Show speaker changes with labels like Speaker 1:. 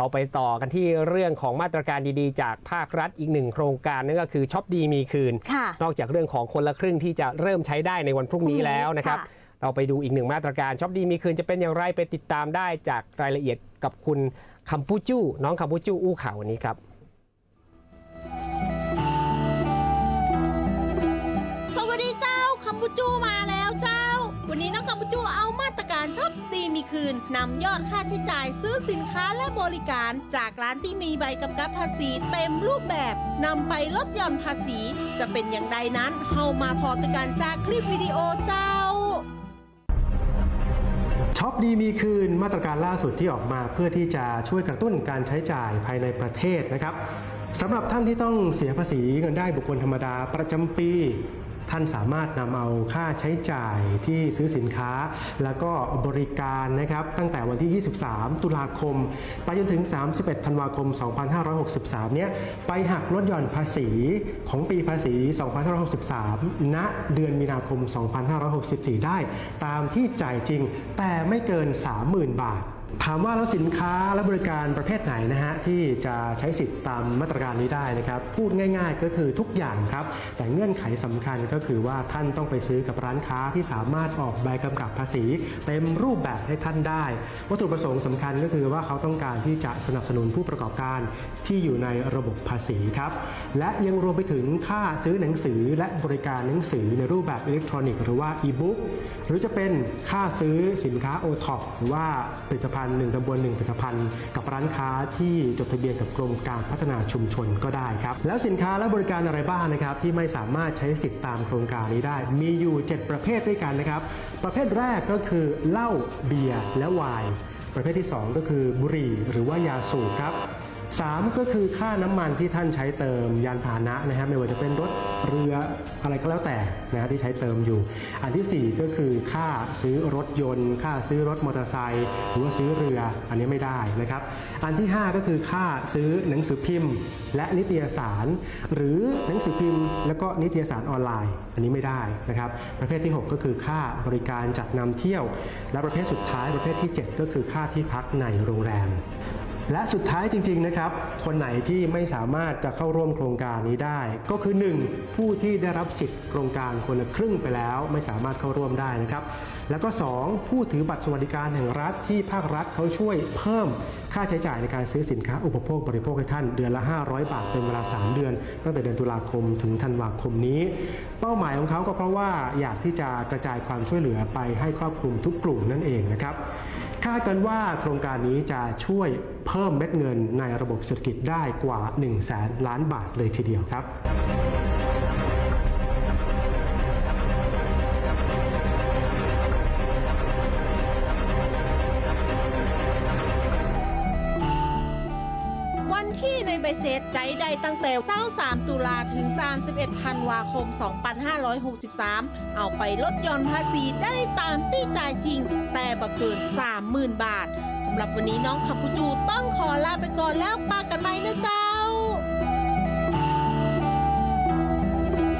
Speaker 1: เราไปต่อกันที่เรื่องของมาตรการดีๆ จากภาครัฐอีกหนึ่งโครงการนั่นก็คือช็อปดีมีคืน
Speaker 2: ค่ะ
Speaker 1: นอกจากเรื่องของคนละครึ่งที่จะเริ่มใช้ได้ในวันพรุ่งนี้แล้วนะครับ
Speaker 2: ค่ะ
Speaker 1: เราไปดูอีกหนึ่งมาตรการช็อปดีมีคืนจะเป็นอย่างไรไปติดตามได้จากรายละเอียดกับคุณคัมพูจู้น้องคัมพูจู้อู้ข่าววันนี้ครับ
Speaker 3: คืนนำยอดค่าใช้จ่ายซื้อสินค้าและบริการ จากร้านที่มีใบกำกับภาษีเต็มรูปแบบนำไปลดหย่อนภาษี จะเป็นอย่างใดนั้นเฮามาพอตกันจากคลิปวิดีโอเจ้า
Speaker 4: ช็อปดีมีคืนมาตรการล่าสุดที่ออกมาเพื่อที่จะช่วยกระตุ้นการใช้จ่ายภายในประเทศนะครับสำหรับท่านที่ต้องเสียภาษีเงินได้บุคคลธรรมดาประจำปี ท่านสามารถนำเอาค่าใช้จ่ายที่ซื้อสินค้า แล้วก็บริการนะครับตั้งแต่วันที่ 23 ตุลาคม ไปจนถึง 31 ธันวาคม 2563 เนี่ยไปหักลดหย่อนภาษีของปีภาษี 2563 ณ เดือนมีนาคม 2564 ได้ ตามที่จ่ายจริงแต่ไม่เกิน 30,000 บาท ถามว่าแล้วสินค้าและบริการประเภทไหนนะฮะที่จะใช้สิทธิ์ตามมาตรการนี้ได้นะครับพูดง่ายๆก็คือทุกอย่างครับ แต่เงื่อนไขสำคัญก็คือว่าท่านต้องไปซื้อกับร้านค้าที่สามารถออกใบกำกับภาษี เต็มรูปแบบให้ท่านได้ วัตถุประสงค์สำคัญก็คือว่าเขาต้องการที่จะสนับสนุนผู้ประกอบการที่อยู่ในระบบภาษีครับและยังรวมไปถึงค่าซื้อหนังสือและบริการหนังสือในรูปแบบอิเล็กทรอนิกส์หรือว่าอีบุ๊กหรือจะเป็นค่าซื้อสินค้าโอท็อปหรือว่าผลิตภัณฑ์หนึ่งตำบลหนึ่งผลิตภัณฑ์ กับร้านค้าที่จดทะเบียนกับกรมการพัฒนาชุมชนก็ได้ครับ แล้วสินค้าและบริการอะไรบ้างนะครับ ที่ไม่สามารถใช้สิทธิ์ตามโครงการนี้ได้ มีอยู่ 7 ประเภทด้วยกันนะครับ ประเภทแรกก็คือเหล้าเบียร์และไวน์ประเภทที่ 2 ก็คือบุหรี่หรือว่ายาสูบครับ 3 ก็คือค่าน้ำมันที่ท่านใช้เติมยานพาหนะนะฮะไม่ว่าจะเป็นรถเรืออะไรก็แล้วแต่นะฮะที่ใช้เติมอยู่ อันทีสี่ 4 ก็คือค่าซื้อรถยนต์ ค่าซื้อรถมอเตอร์ไซค์หรือว่าซื้อเรือ อันนี้ไม่ได้นะครับ อันที่ 5 ก็คือค่าซื้อหนังสือพิมพ์ และนิตยสาร หรือหนังสือพิมพ์ แล้วก็นิตยสารออนไลน์ อันนี้ไม่ได้นะครับประเภทที่ 6 ก็คือค่าบริการจัดนำเที่ยว และประเภทสุดท้ายประเภทที่ 7 ก็คือค่าที่พักในโรงแรม และสุดท้ายจริงๆนะครับคนไหนที่ไม่สามารถจะเข้าร่วมโครงการนี้ได้ ก็คือ 1. ผู้ที่ได้รับสิทธิ์โครงการคนละครึ่งไปแล้ว ไม่สามารถเข้าร่วมได้นะครับ แล้วก็ 2. ผู้ถือบัตรสวัสดิการแห่งรัฐที่ภาครัฐเขาช่วยเพิ่มค่าใช้จ่ายในการซื้อสินค้าอุปโภคบริโภคให้ท่านเดือนละ 500 บาทเป็นเวลา 3 เดือน ตั้งแต่เดือนตุลาคมถึงธันวาคมนี้ เป้าหมายของเขาก็เพราะว่าอยากที่จะกระจายความช่วยเหลือไปให้ครอบคลุมทุกกลุ่มนั่นเองนะครับคาดกันว่าโครงการนี้จะช่วยเพิ่มเม็ดเงินในระบบเศรษฐกิจได้กว่า 1 0 0 0 0แสนล้านบาทเลยทีเดียวครับ
Speaker 3: วันที่ในใบเสร็จใจได้ตั้งแต่23ตุลาถึง 31ธันวาคม 2563 เอาไปลดหย่อนภาษีได้ตามที่จ่ายจริง แต่บ่เกิน 30,000 บาทสำหรับวันนี้น้องคัมพูจูต้องขอลาไปก่อนแล้วปากันไหมนะจ๊ะ